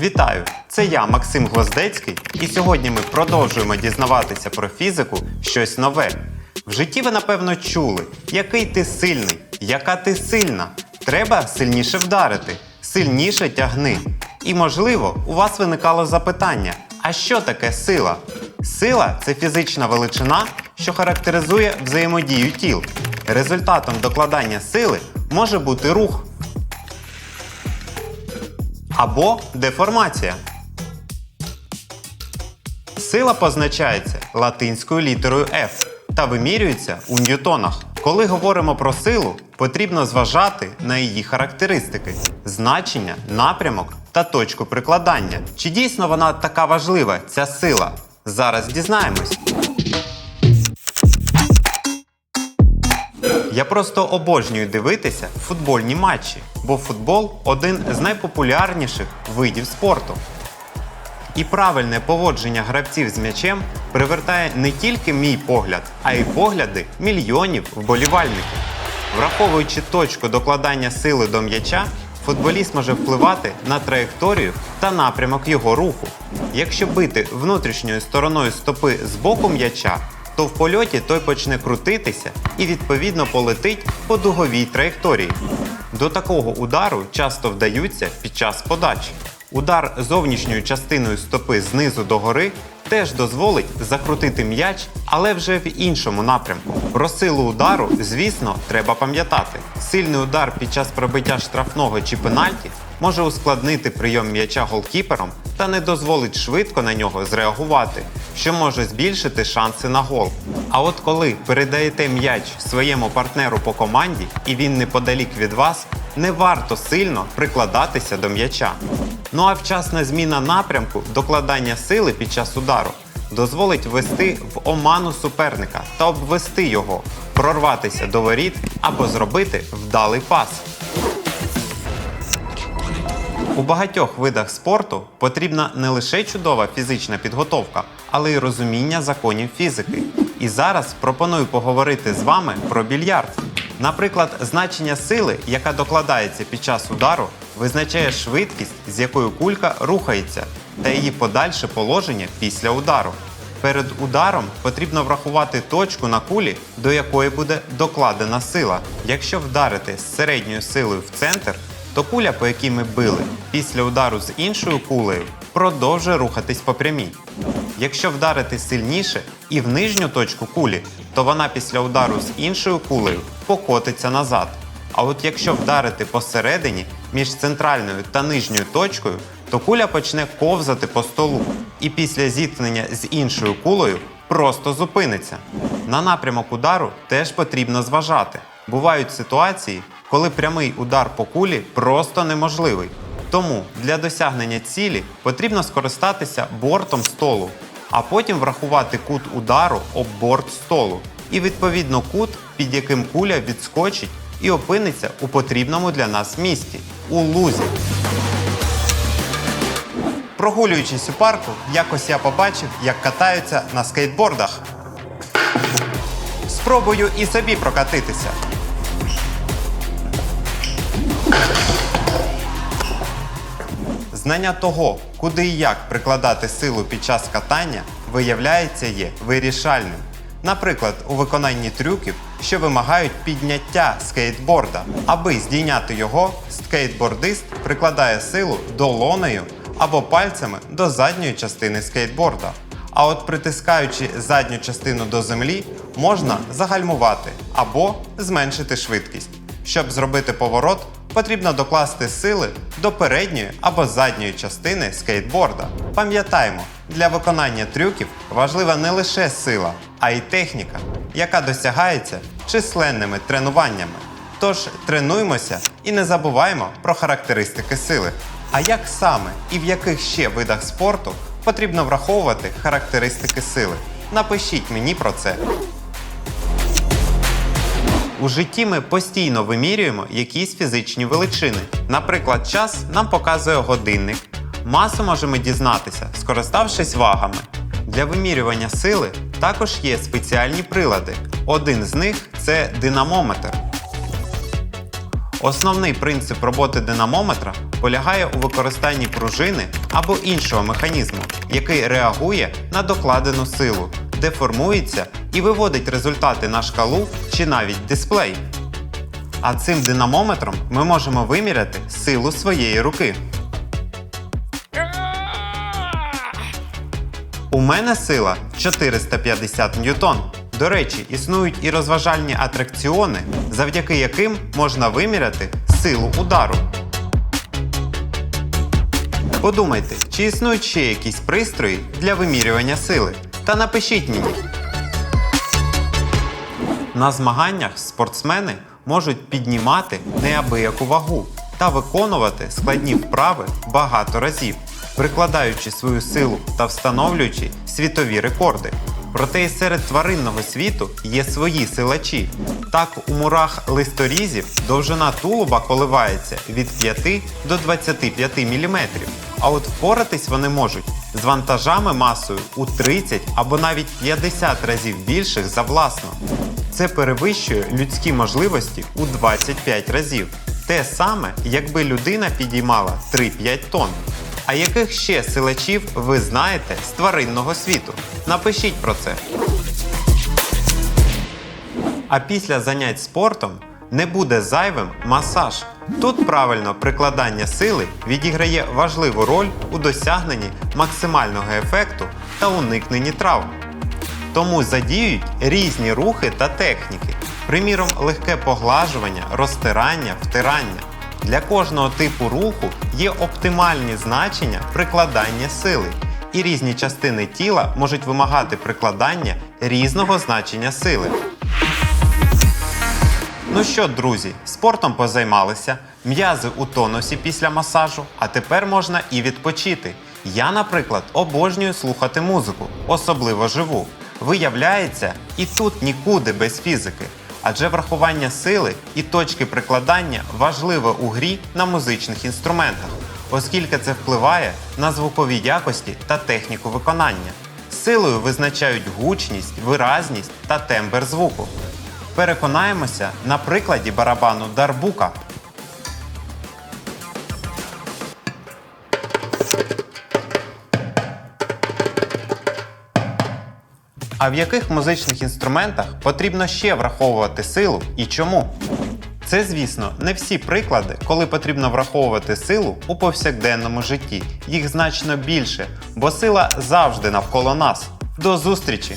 Вітаю! Це я, Максим Гвоздецький, і сьогодні ми продовжуємо дізнаватися про фізику щось нове. В житті ви напевно чули, який ти сильний, яка ти сильна. Треба сильніше вдарити, сильніше тягни. І можливо, у вас виникало запитання: а що таке сила? Сила це фізична величина, що характеризує взаємодію тіл. Результатом докладання сили може бути рух або деформація. Сила позначається латинською літерою F та вимірюється у ньютонах. Коли говоримо про силу, потрібно зважати на її характеристики, значення, напрямок та точку прикладання. Чи дійсно вона така важлива, ця сила? Зараз дізнаємось. Я просто обожнюю дивитися футбольні матчі, бо футбол один з найпопулярніших видів спорту. І правильне поводження гравців з м'ячем привертає не тільки мій погляд, а й погляди мільйонів вболівальників. Враховуючи точку докладання сили до м'яча, футболіст може впливати на траєкторію та напрямок його руху. Якщо бити внутрішньою стороною стопи з боку м'яча, то в польоті той почне крутитися і відповідно полетить по дуговій траєкторії. До такого удару часто вдаються під час подачі. Удар зовнішньою частиною стопи знизу до гори теж дозволить закрутити м'яч, але вже в іншому напрямку. Про силу удару, звісно, треба пам'ятати. Сильний удар під час пробиття штрафного чи пенальті може ускладнити прийом м'яча голкіпером та не дозволить швидко на нього зреагувати, що може збільшити шанси на гол. А от коли передаєте м'яч своєму партнеру по команді і він неподалік від вас, не варто сильно прикладатися до м'яча. Ну а вчасна зміна напрямку докладання сили під час удару дозволить ввести в оману суперника та обвести його, прорватися до воріт або зробити вдалий пас. У багатьох видах спорту потрібна не лише чудова фізична підготовка, але й розуміння законів фізики. І зараз пропоную поговорити з вами про більярд. Наприклад, значення сили, яка докладається під час удару, визначає швидкість, з якою кулька рухається, та її подальше положення після удару. Перед ударом потрібно врахувати точку на кулі, до якої буде докладена сила. Якщо вдарити з середньою силою в центр, то куля, по якій ми били, після удару з іншою кулею продовжує рухатись по прямій. Якщо вдарити сильніше і в нижню точку кулі, то вона після удару з іншою кулею покотиться назад. А от якщо вдарити посередині між центральною та нижньою точкою, то куля почне ковзати по столу і після зіткнення з іншою кулею просто зупиниться. На напрямок удару теж потрібно зважати. Бувають ситуації, коли прямий удар по кулі просто неможливий. Тому для досягнення цілі потрібно скористатися бортом столу, а потім врахувати кут удару об борт столу і відповідно кут, під яким куля відскочить і опиниться у потрібному для нас місці у лузі. Прогулюючись у парку, якось я побачив, як катаються на скейтбордах. Спробую і собі прокатитися. Знання того, куди і як прикладати силу під час катання, виявляється, є вирішальним. Наприклад, у виконанні трюків, що вимагають підняття скейтборда. Аби здійняти його, скейтбордист прикладає силу долонею або пальцями до задньої частини скейтборда. А от притискаючи задню частину до землі, можна загальмувати або зменшити швидкість. Щоб зробити поворот, потрібно докласти сили до передньої або задньої частини скейтборда. Пам'ятаємо, для виконання трюків важлива не лише сила, а й техніка, яка досягається численними тренуваннями. Тож тренуймося і не забуваємо про характеристики сили. А як саме і в яких ще видах спорту потрібно враховувати характеристики сили? Напишіть мені про це. У житті ми постійно вимірюємо якісь фізичні величини. Наприклад, час нам показує годинник. Масу можемо дізнатися, скориставшись вагами. Для вимірювання сили також є спеціальні прилади. Один з них це динамометр. Основний принцип роботи динамометра полягає у використанні пружини або іншого механізму, який реагує на докладену силу, деформується і виводить результати на шкалу чи навіть дисплей. А цим динамометром ми можемо виміряти силу своєї руки. У мене сила 450 ньютон. До речі, існують і розважальні атракціони, завдяки яким можна виміряти силу удару. Подумайте, чи існують ще якісь пристрої для вимірювання сили? Та напишіть мені. На змаганнях спортсмени можуть піднімати неабияку вагу та виконувати складні вправи багато разів, прикладаючи свою силу та встановлюючи світові рекорди. Проте і серед тваринного світу є свої силачі. Так, у мурах листорізів довжина тулуба коливається від 5 до 25 мм, а от впоратись вони можуть з вантажами масою у 30 або навіть 50 разів більших за власну. Це перевищує людські можливості у 25 разів. Те саме, якби людина підіймала 3-5 тонн. А яких ще силачів ви знаєте з тваринного світу? Напишіть про це. А після занять спортом не буде зайвим масаж. Тут правильно прикладання сили відіграє важливу роль у досягненні максимального ефекту та уникненні травм. Тому задіють різні рухи та техніки, приміром, легке поглажування, розтирання, втирання. Для кожного типу руху є оптимальні значення прикладання сили, і різні частини тіла можуть вимагати прикладання різного значення сили. Ну що, друзі, спортом позаймалися, м'язи у тонусі після масажу, а тепер можна і відпочити. Я, наприклад, обожнюю слухати музику, особливо живу. Виявляється, і тут нікуди без фізики. Адже врахування сили і точки прикладання важливе у грі на музичних інструментах, оскільки це впливає на звукові якості та техніку виконання. Силою визначають гучність, виразність та тембр звуку. Переконаємося на прикладі барабану Дарбука. А в яких музичних інструментах потрібно ще враховувати силу і чому? Це, звісно, не всі приклади, коли потрібно враховувати силу у повсякденному житті. Їх значно більше, бо сила завжди навколо нас. До зустрічі!